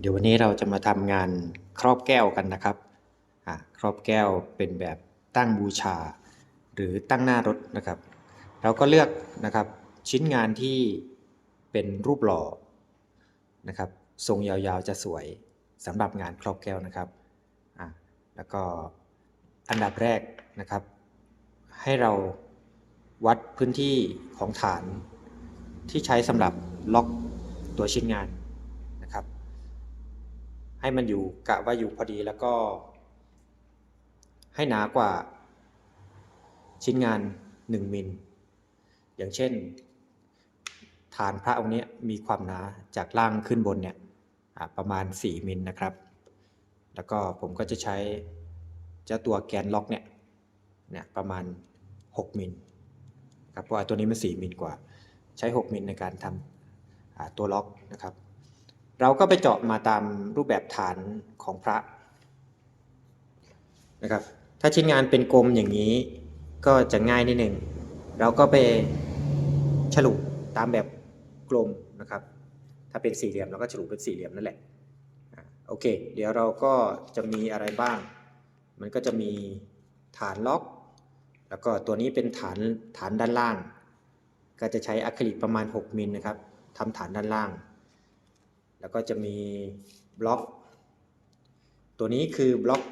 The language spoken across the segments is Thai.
เดี๋ยววันนี้เราจะมาทำงานครอบแก้วกันนะครับ ครอบแก้วเป็นแบบตั้งบูชา หรือตั้งหน้ารถนะครับ เราก็เลือกนะครับชิ้นงานที่เป็นรูปหล่อนะครับทรงยาวๆจะสวยสำหรับงานครอบแก้วนะครับ แล้วก็อันดับแรกนะครับ ให้เราวัดพื้นที่ของฐานที่ใช้สำหรับล็อกตัวชิ้นงาน ให้มันอยู่กะว่าอยู่พอดีแล้วก็ ให้หนากว่าชิ้นงาน 1 มิล อย่างเช่น ฐานพระองค์นี้มีความหนาจากล่างขึ้นบนเนี่ยประมาณ 4 มิลนะครับ แล้วก็ผมก็จะใช้เจ้าตัวแกนล็อกเนี่ยเนี่ยประมาณ 6 มิลครับเพราะตัวนี้มัน 4 มิลกว่า ใช้ 6 มิลในการทำตัวล็อกนะครับ เราก็ไปเจาะมาตามรูปแบบฐานของพระนะครับ ถ้าชิ้นงานเป็นกลมอย่างนี้ก็จะง่ายนิดหนึ่ง เราก็ไปฉลุตามแบบกลมนะครับ ถ้าเป็นสี่เหลี่ยมเราก็ฉลุเป็นสี่เหลี่ยมนั่นแหละ โอเค เดี๋ยวเราก็จะมีอะไรบ้าง มันก็จะมีฐานล็อก แล้วก็ตัวนี้เป็นฐานฐานด้านล่าง ก็จะใช้อะคริลิกประมาณ 6 มิลนะครับทำฐานด้านล่าง แล้วก็จะมีบล็อก ตัวนี้คือบล็อก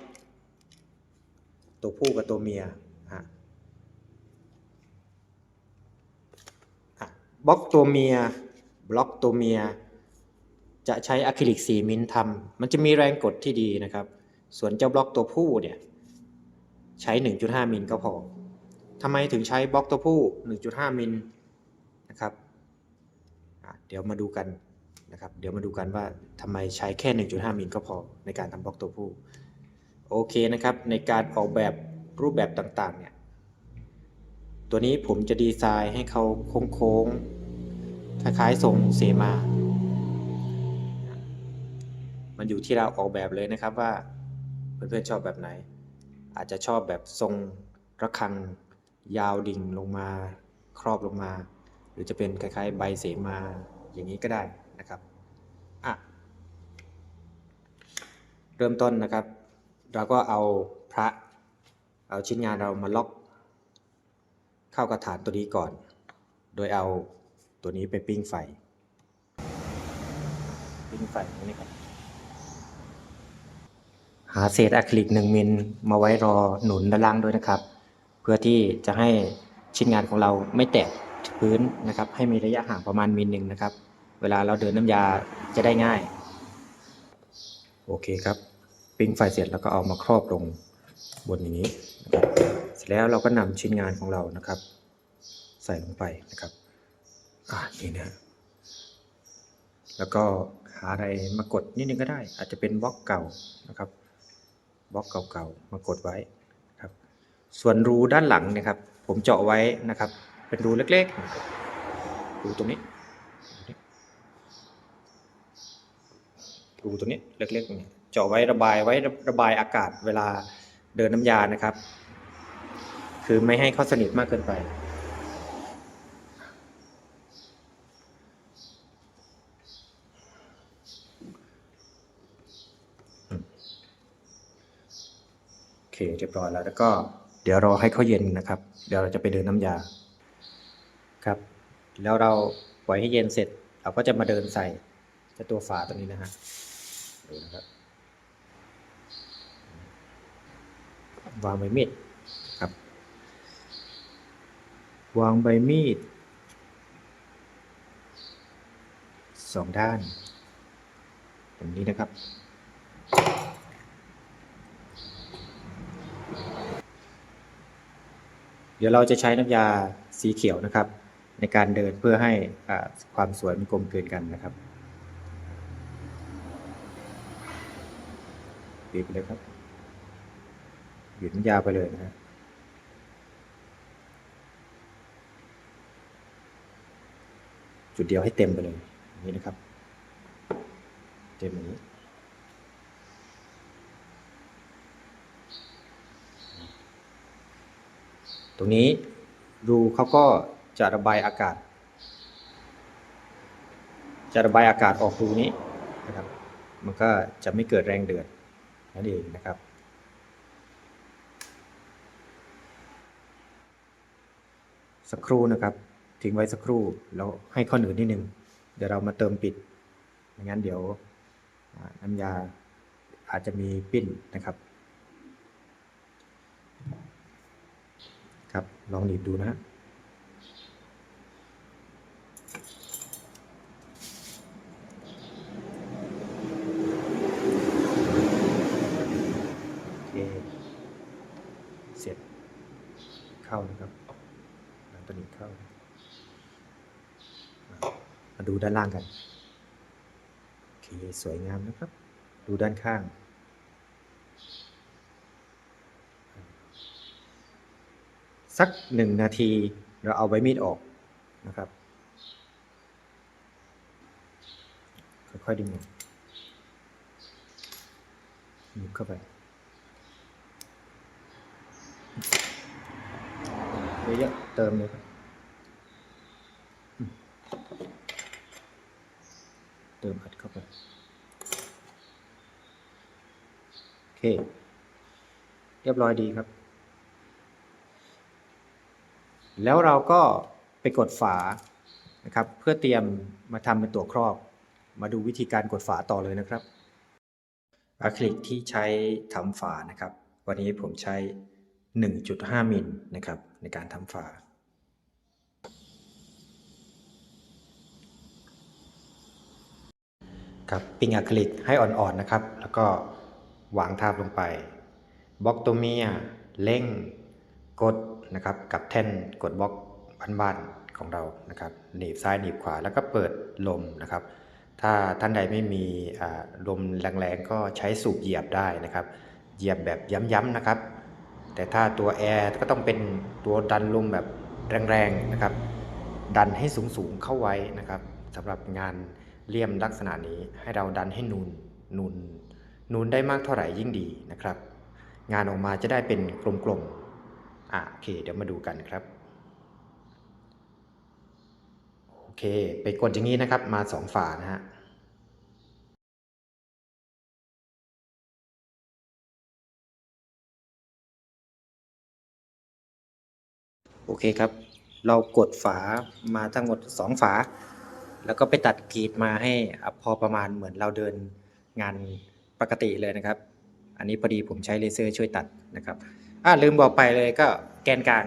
ตัวผู้กับตัวเมียฮะบล็อกตัวเมีย บล็อกตัวเมีย จะใช้อะคริลิก4มิลทำมันจะมีแรงกดที่ดีนะครับ ส่วนเจ้าบล็อกตัวผู้เนี่ยใช้ 1.5 มิลก็พอทำไมถึงใช้บล็อกตัวผู้ 1.5 มิลนะครับ เดี๋ยวมาดูกัน นะครับ เดี๋ยวมาดูกันว่าทำไมใช้แค่ 1.5 มิลก็พอในการทำบล็อกตัวผู้ โอเคนะครับ ในการออกแบบรูปแบบต่างๆเนี่ย ตัวนี้ผมจะดีไซน์ให้เขาโค้งๆ คล้ายๆทรงเสมา มันอยู่ที่เราออกแบบเลยนะครับว่าเพื่อนๆชอบแบบไหน อาจจะชอบแบบทรงระฆังยาวดิ่งลงมา ครอบลงมา หรือจะเป็นคล้ายๆ ใบเสมาอย่างนี้ก็ได้ นะครับอะเริ่มต้นนะครับ เราก็เอาพระเอาชิ้นงานเรามาล็อกเข้ากระฐานตัวนี้ก่อน โดยเอาตัวนี้ไปปิ้งไฟ ปิ้งไฟนี่ครับ หาเศษอะคริลิก1มิลมาไว้รอหนุนด้านล่างด้วยนะครับ เพื่อที่จะให้ชิ้นงานของเราไม่แตะพื้นนะครับ ให้มีระยะห่างประมาณมิลหนึ่งนะครับ เวลาเราเดินน้ำยาจะได้ง่าย โอเคครับ ปิ้งไฟเสร็จแล้วก็เอามาครอบลงบนอย่างนี้นะครับเสร็จแล้วเราก็นำชิ้นงานของเรานะครับ ใส่ลงไปนะครับอ่านี่นะแล้วก็หาอะไรมากดนิดนึงก็ได้ อาจจะเป็นบล็อกเก่านะครับบล็อกเก่าๆมากดไว้ครับ ส่วนรูด้านหลังนะครับ ผมเจาะไว้นะครับ เป็นรูเล็กๆรูตรงนี้ รูตรงนี้เล็กๆเจาะไว้ระบายไว้ระบายอากาศเวลาเดินน้ำยานะครับ คือไม่ให้เข้าสนิทมากเกินไป โอเคเรียบร้อยแล้วแล้วก็เดี๋ยวรอให้เขาเย็นนะครับ เดี๋ยวเราจะไปเดินน้ำยาครับ แล้วเราปล่อยให้เย็นเสร็จ เราก็จะมาเดินใส่ตัวฝาตัวนี้นะฮะ ดูนะครับวางใบมีดครับ วางใบมีดสองด้านแบบนี้นะครับเดี๋ยวเราจะใช้น้ำยาสีเขียวนะครับ ในการเดินเพื่อให้ความสวยมันกลมกลืนกันนะครับ บีบไปเลยครับบีบน้ำยาไปเลยนะฮะจุดเดียวให้เต็มไปเลยนี้นะครับ เต็มนี้ตรงนี้รูเขาก็จะระบายอากาศ จะระบายอากาศออกรูนี้นะครับ มันก็จะไม่เกิดแรงเดือด นั่นเองนะครับ สักครู่นะครับ ทิ้งไว้สักครู่แล้วให้ข้อหนืดนิดนึง เดี๋ยวเรามาเติมปิดไม่งั้นเดี๋ยวน้ำยาอาจจะมีปิ้นนะครับ ครับ ลองหนีบดูนะฮะ โอเค เสร็จ เข้านะครับหลังตนี้เข้า มาดูด้านล่างกัน โอเค สวยงามนะครับ ดูด้านข้างสักหนึ่งนาทีเราเอาใบมีดออกนะครับ ค่อยๆดึงออกหนีบเข้าไป เยอะเติมเลยครับเติมอัดเข้าไปโอเค เรียบร้อยดีครับ แล้วเราก็ไปกดฝานะครับ เพื่อเตรียมมาทำเป็นตัวครอบ มาดูวิธีการกดฝาต่อเลยนะครับอะคริลิกที่ใช้ทำฝานะครับ วันนี้ผมใช้ 1.5 มิลนะครับในการทำฝาครับปิ้งอะคริลิกให้อ่อนๆนะครับ แล้วก็วางทาบลงไปบล็อกตัวเมียเร่งกดนะครับกับแท่นกดบล็อกบ้านๆของเรานะครับหนีบซ้ายหนีบขวาแล้วก็เปิดลมนะครับ ถ้าท่านใดไม่มีลมแรงๆก็ใช้สูบเหยียบได้นะครับ เหยียบแบบย้ำๆนะครับ แต่ถ้าตัวแอร์ก็ต้องเป็นตัวดันลมแบบแรงๆนะครับ ดันให้สูงๆเข้าไว้นะครับสำหรับงานเลี่ยมลักษณะนี้ให้เราดันให้นูนนูนนูนได้มากเท่าไหร่ยิ่งดีนะครับ งานออกมาจะได้เป็นกลมๆอะโอเค เดี๋ยวมาดูกันครับโอเค ไปกดอย่างนี้นะครับมาสองฝานะฮะ โอเคครับ เรากดฝามาทั้งหมด 2 ฝา แล้วก็ไปตัดกรีดมาให้พอประมาณเหมือนเราเดินงานปกติเลยนะครับ อันนี้พอดีผมใช้เลเซอร์ช่วยตัดนะครับอ่าลืมบอกไปเลยก็แกนกลาง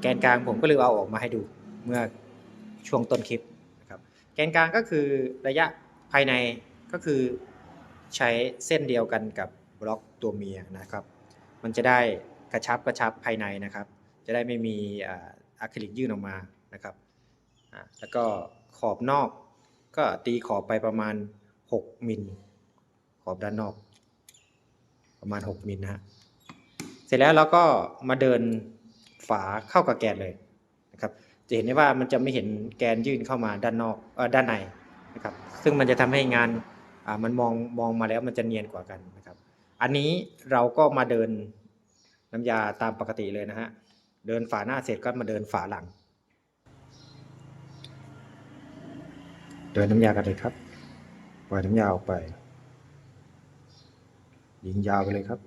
แกนกลางผมก็ลืมเอาออกมาให้ดูเมื่อช่วงต้นคลิปนะครับ แกนกลางก็คือระยะภายในก็คือใช้เส้นเดียวกันกับบล็อกตัวเมียนะครับ มันจะได้กระชับกระชับภายในนะครับ จะได้ไม่มีอะคริลิกยื่นออกมานะครับแล้วก็ขอบนอกก็ตีขอบไปประมาณ 6มิลขอบด้านนอก ประมาณ 6มิลนะฮะเสร็จแล้วเราก็มาเดินฝาเข้ากับแกนเลยนะครับ จะเห็นได้ว่ามันจะไม่เห็นแกนยื่นเข้ามาด้านนอกเออด้านในนะครับ ซึ่งมันจะทำให้งานอ่ามันมองมองมาแล้วมันจะเนียนกว่ากันนะครับ อันนี้เราก็มาเดินน้ำยาตามปกติเลยนะฮะ เดินฝาหน้าเสร็จก็มาเดินฝาหลัง เดินน้ำยากันเลยครับ ปล่อยน้ำยาออกไป ยิงยาวไปเลยครับ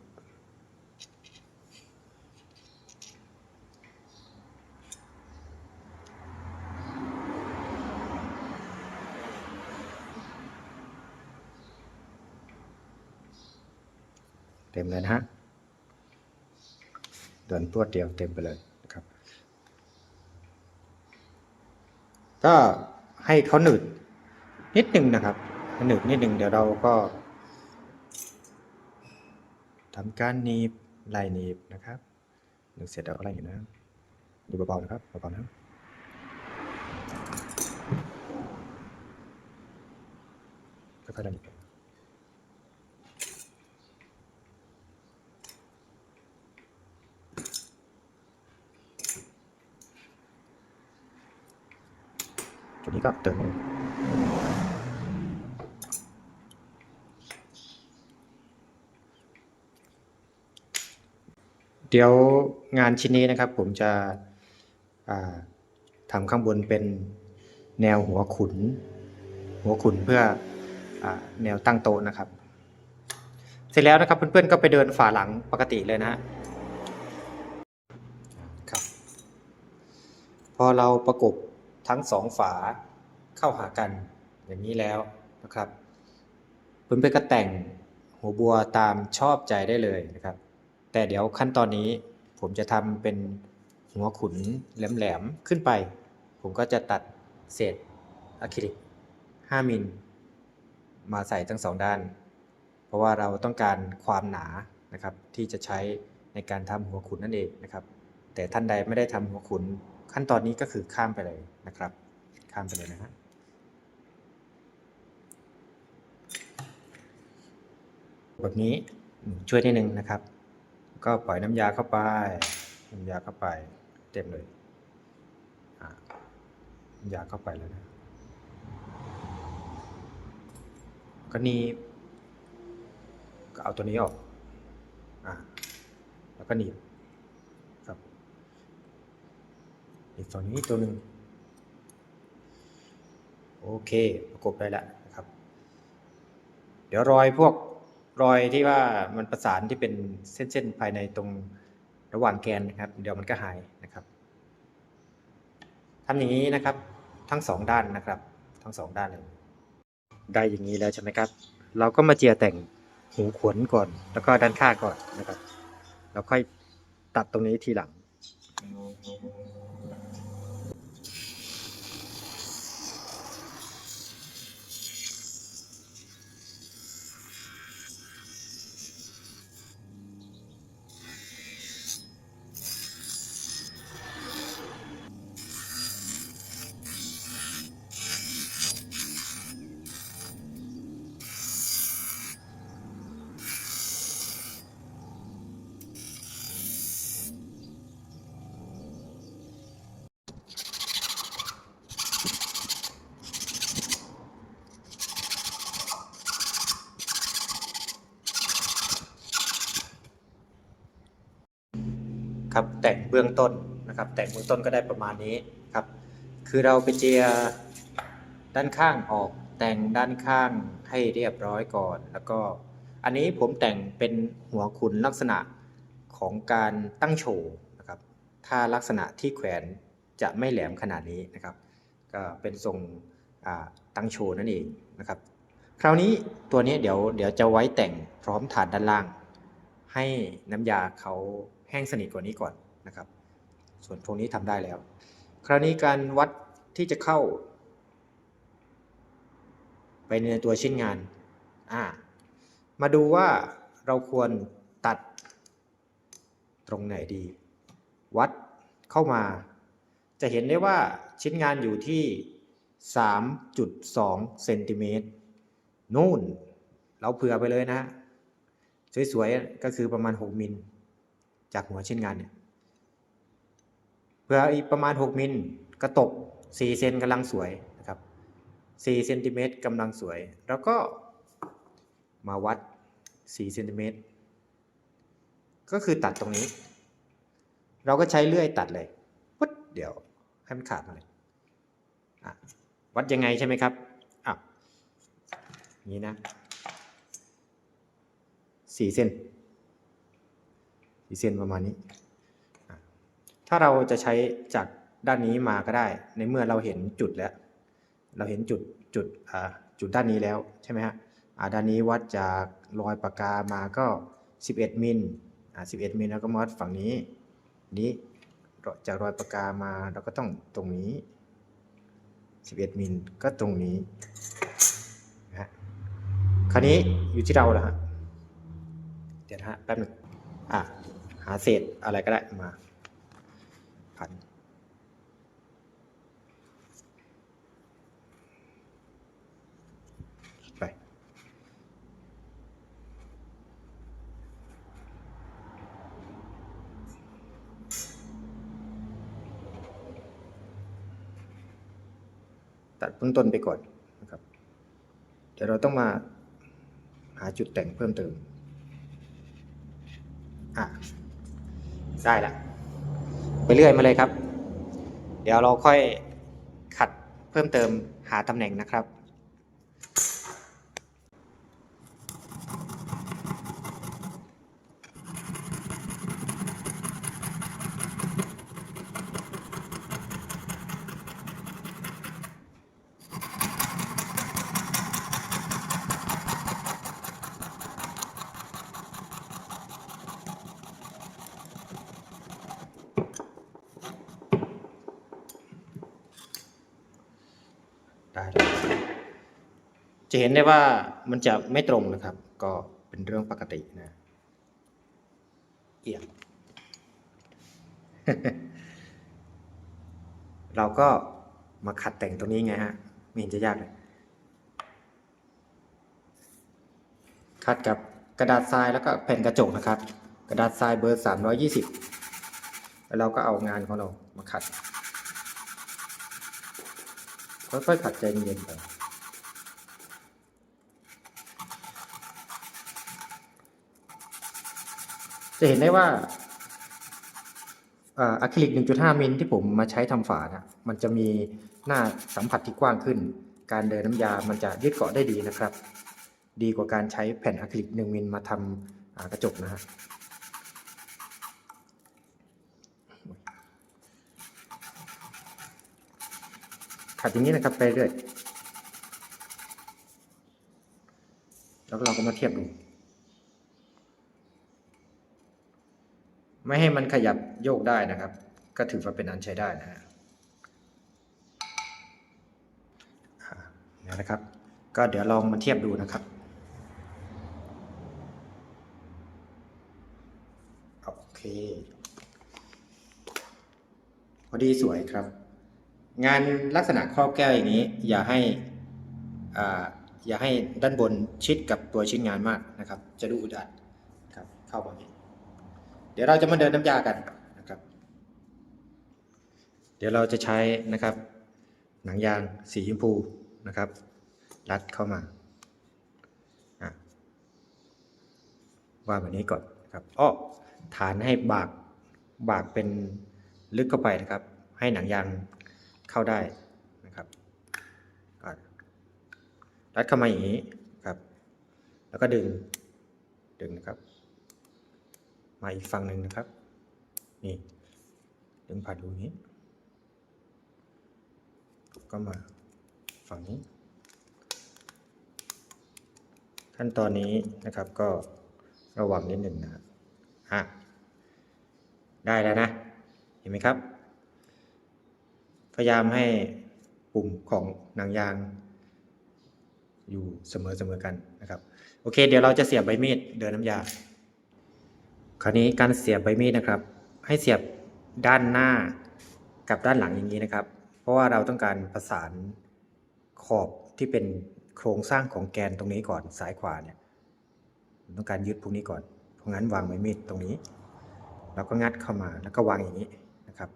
เต็มเลยนะฮะเดินพรวดเดียวเต็มไปเลยนะครับ ก็ให้เขาหนืดนิดหนึ่งนะครับหนืดนิดหนึ่งเดี๋ยวเราก็ทำการหนีบไล่หนีบนะครับหนึ่งเสร็จแล้วอะไรอยู่นะดูเบาๆนะครับเบาๆนะค่อยๆไล่หนีบ ตัวนี้ก็เติมลงเดี๋ยวงานชิ้นนี้นะครับผมจะทำข้างบนเป็นแนวหัวขุน หัวขุนเพื่ออแนวตั้งโต๊ะนะครับ เสร็จแล้วนะครับเพื่อนๆก็ไปเดินฝาหลังปกติเลยนะฮะครับ พอเราประกบ ทั้งสองฝาเข้าหากันอย่างนี้แล้วนะครับเพื่อนๆก็แต่งหัวบัวตามชอบใจได้เลยนะครับ แต่เดี๋ยวขั้นตอนนี้ผมจะทำเป็นหัวขุนแหลมๆขึ้นไป ผมก็จะตัดเศษอะคริลิก 5 มิลมาใส่ทั้งสองด้าน เพราะว่าเราต้องการความหนานะครับที่จะใช้ในการทำหัวขุนนั่นเองนะครับ แต่ท่านใดไม่ได้ทำหัวขุน ขั้นตอนนี้ก็คือข้ามไปเลยนะครับ ข้ามไปเลยนะฮะแบบนี้ช่วยนิดนึงนะครับ ก็ปล่อยน้ำยาเข้าไปน้ำยาเข้าไปเต็มเลยน้ำยาเข้าไปแล้วนะก็นีก็เอาตัวนี้ออกอ่าแล้วก็หนีบ อีกฝั่งนี้ตัวหนึ่งโอเคประกบได้แล้วนะครับ เดี๋ยวรอยพวกรอยที่ว่ามันประสานที่เป็นเส้นๆภายในตรงระหว่างแกนนะครับ เดี๋ยวมันก็หายนะครับทำอย่างนี้นะครับ ทั้งสองด้านนะครับ ทั้งสองด้านเลยได้อย่างนี้แล้วใช่ไหมครับ เราก็มาเจียแต่งหูขวนก่อน แล้วก็ด้านข้างก่อนนะครับ แล้วค่อยตัดตรงนี้ทีหลัง บื้องต้นนะครับ แต่งเบื้องต้นก็ได้ประมาณนี้ครับ คือเราไปเจียด้านข้างออกแต่งด้านข้างให้เรียบร้อยก่อน แล้วก็อันนี้ผมแต่งเป็นหัวขุนลักษณะของการตั้งโชว์นะครับ ถ้าลักษณะที่แขวนจะไม่แหลมขนาดนี้นะครับ ก็เป็นทรงตั้งโชว์นั่นเองนะครับ คราวนี้ตัวนี้เดี๋ยวเดี๋ยวจะไว้แต่งพร้อมฐานด้านล่าง ให้น้ำยาเขาแห้งสนิทกว่านี้ก่อน นะครับ ส่วนตรงนี้ทำได้แล้ว คราวนี้การวัดที่จะเข้า ไปในตัวชิ้นงานอ่ามาดูว่าเราควรตัดตรงไหนดี วัดเข้ามา จะเห็นได้ว่าชิ้นงานอยู่ที่ 3.2เซนติเมตรนู่น เราเผื่อไปเลยนะฮะสวยๆ ก็คือประมาณ 6 มิล จากหัวชิ้นงานเนี่ย เพื่ออีกประมาณ 6 มิลก็ตก4เซนกำลังสวยนะครับ4เซนติเมตรกำลังสวย แล้วก็มาวัด4เซนติเมตรก็คือตัดตรงนี้ เราก็ใช้เลื่อยตัดเลยปุ๊ดเดี๋ยวให้มันขาดมาเลยวัดยังไงใช่ไหมครับอะนี้นะสี่เส้นสี่เส้นประมาณนี้ ถ้าเราจะใช้จากด้านนี้มาก็ได้ ในเมื่อเราเห็นจุดแล้ว เราเห็นจุดจุดอ่าจุดด้านนี้แล้วใช่ไหมฮะอ่าด้านนี้วัดจากรอยปากกามาก็ 11มิลอ่า11มิลแล้วก็มาวัดฝั่งนี้นี้จากรอยปากกามาเราก็ต้องตรงนี้ 11มิลก็ตรงนี้นะฮะคราวนี้อยู่ที่เราแล้วฮะเดี๋ยวฮะแป๊บหนึงอะหาเศษอะไรก็ได้มา พันไป ตัดเบื้องต้นไปก่อนนะครับเดี๋ยวเราต้องมาหาจุดแต่งเพิ่มเติม อะ ได้ละ ไปเรื่อยมาเลยครับ เดี๋ยวเราค่อยขัดเพิ่มเติมหาตำแหน่งนะครับ จะเห็นได้ว่ามันจะไม่ตรงนะครับ ก็เป็นเรื่องปกตินะเอียงเราก็มาขัดแต่งตรงนี้ไงฮะ ไม่เห็นจะยากเลยขัดกับกระดาษทรายแล้วก็แผ่นกระจกนะครับ กระดาษทรายเบอร์320แล้วเราก็เอางานของเรามาขัด ค่อยๆขัดใจเย็นๆไป จะเห็นได้ว่าอะคริลิก 1.5 มิลที่ผมมาใช้ทำฝานะมันจะมีหน้าสัมผัสที่กว้างขึ้น การเดินน้ำยามันจะยึดเกาะได้ดีนะครับ ดีกว่าการใช้แผ่นอะคริลิก 1 มิลมาทำอ่ากระจกนะฮะขัดอย่างนี้นะครับไปเรื่อยแล้วเราก็มาเทียบดู ไม่ให้มันขยับโยกได้นะครับ ก็ถือว่าเป็นอันใช้ได้นะฮะเนี่ยนะครับ ก็เดี๋ยวลองมาเทียบดูนะครับโอเคพอดีสวยครับ งานลักษณะครอบแก้วอย่างนี้ อย่าให้อ่าอย่าให้ด้านบนชิดกับตัวชิ้นงานมากนะครับ จะดูอึดอัดครับเข้ามาอย่างนี้ ดี๋ยวเราจะมาเดินน้ำยากันนะครับ เดี๋ยวเราจะใช้นะครับ หนังยางสีชมพูนะครับ รัดเข้ามาอ่าแบบนี้ก่อนนะครับอ้อฐานให้บากบากเป็นลึกเข้าไปนะครับ ให้หนังยางเข้าได้นะครับอะรัดเข้ามาอย่างนี้ครับ แล้วก็ดึงดึงนะครับ มาอีกฝั่งหนึ่งนะครับ นี่ดึงผ่านรูนี้ ก็มาฝั่งนี้ ขั้นตอนนี้นะครับก็ระวังนิดหนึ่งนะครับอะได้แล้วนะ เห็นไหมครับ พยายามให้ปุ่มของหนังยางอยู่เสมอเสมอกันนะครับ โอเค เดี๋ยวเราจะเสียบใบมีดเดินน้ำยา คราวนี้การเสียบใบมีดนะครับ ให้เสียบด้านหน้ากับด้านหลังอย่างนี้นะครับ เพราะว่าเราต้องการประสานขอบที่เป็นโครงสร้างของแกนตรงนี้ก่อนซ้ายขวาเนี่ยต้องการยึดพวกนี้ก่อน เพราะงั้นวางใบมีดตรงนี้ แล้วก็งัดเข้ามาแล้วก็วางอย่างนี้นะครับ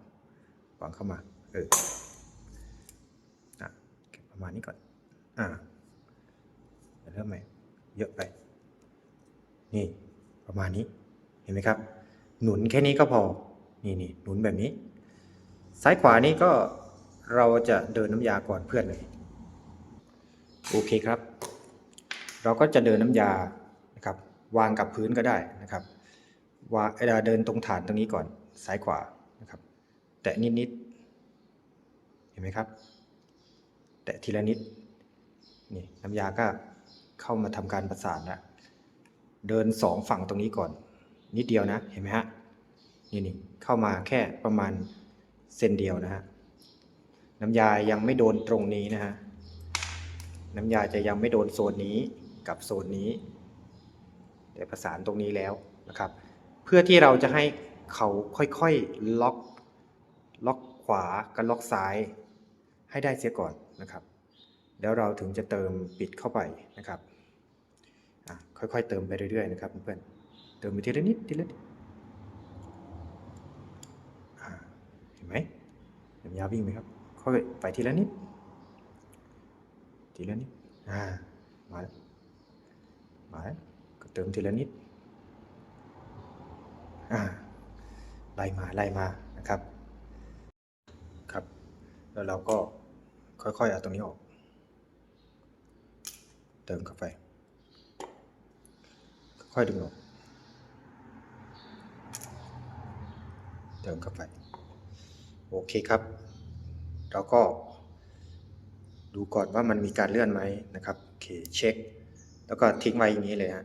วางเข้ามาเอออะประมาณนี้ก่อนอ่าเริ่มใหม่เยอะไป นี่ประมาณนี้ เห็นไหมครับ หนุนแค่นี้ก็พอ นี่นี่หนุนแบบนี้ ซ้ายขวานี่ก็เราจะเดินน้ำยาก่อนเพื่อนเลย โอเคครับ เราก็จะเดินน้ำยานะครับ วางกับพื้นก็ได้นะครับวางเอ่อเดินตรงฐานตรงนี้ก่อน ซ้ายขวานะครับ แตะนิดๆ เห็นไหมครับ แตะทีละนิด นี่น้ำยาก็เข้ามาทำการประสานแล้วเดินสองฝั่งตรงนี้ก่อน นิดเดียวนะเห็นไหมฮะนี่นี่เข้ามาแค่ประมาณเซนเดียวนะฮะน้ำยายังไม่โดนตรงนี้นะฮะน้ำยาจะยังไม่โดนโซนนี้กับโซนนี้แต่ประสานตรงนี้แล้วนะครับ เพื่อที่เราจะให้เขาค่อยๆล็อกล็อกขวากับล็อกซ้ายให้ได้เสียก่อนนะครับ แล้วเราถึงจะเติมปิดเข้าไปนะครับค่อยๆเติมไปเรื่อยๆนะครับเพื่อนๆ เติมไปทีละนิดทีละนิดเห็นไหมน้ำยาวิ่งไหมครับค่อยไปทีละนิด ทีละนิดอ่ามาแล้วมาแล้วก็เติมทีละนิดอ่าไล่มาไล่มานะครับ ครับ แล้วเราก็ค่อยๆเอาตรงนี้ออก เติมเข้าไป ค่อยดึงออก เติมเข้าไป โอเคครับ เราก็ ดูก่อนว่ามันมีการเลื่อนไหมนะครับ โอเค เช็ค แล้วก็ทิ้งไว้อย่างนี้เลยฮะ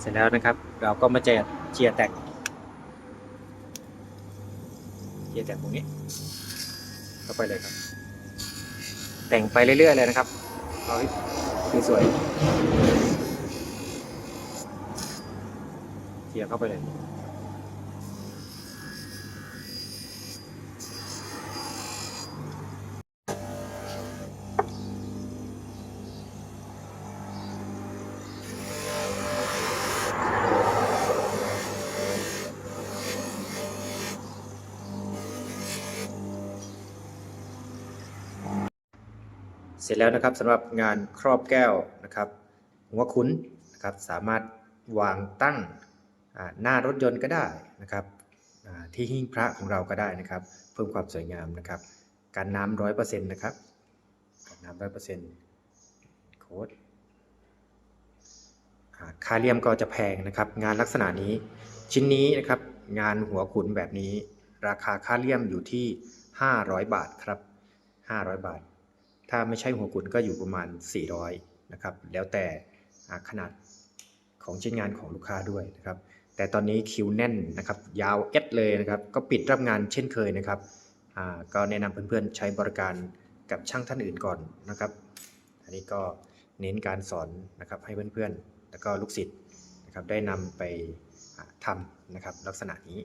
เสร็จแล้วนะครับ เราก็มาเจอเจียร์แตก เจียร์แตกตรงนี้ เข้าไปเลยครับ แต่งไปเรื่อยๆเลยนะครับ เอาสวยๆ เทียบเข้าไปเลยเสร็จแล้วนะครับสำหรับงานครอบแก้วนะครับหัวคุ้นนะครับสามารถวางตั้ง หน้ารถยนต์ก็ได้นะครับที่หิ้งพระของเราก็ได้นะครับ เพิ่มความสวยงามนะครับ การน้ำร้อยเปอร์เซ็นต์นะครับการน้ำร้อยเปอร์เซ็นต์โค้ดค่าเลียมก็จะแพงนะครับ งานลักษณะนี้ชิ้นนี้นะครับ งานหัวขุนแบบนี้ ราคาค่าเลียมอยู่ที่ 500 บาทครับ 500 บาท ถ้าไม่ใช่หัวกุนก็อยู่ประมาณ 400นะครับแล้วแต่ขนาดของชิ้นงานของลูกค้าด้วยนะครับ แต่ตอนนี้คิวแน่นนะครับยาวเอ็ดเลยนะครับก็ปิดรับงานเช่นเคยนะครับก็แนะนำเพื่อนๆใช้บริการกับช่างท่านอื่นก่อนนะครับ อันนี้ก็เน้นการสอนนะครับให้เพื่อนๆ แล้วก็ลูกศิษย์นะครับได้นำไปทำนะครับลักษณะนี้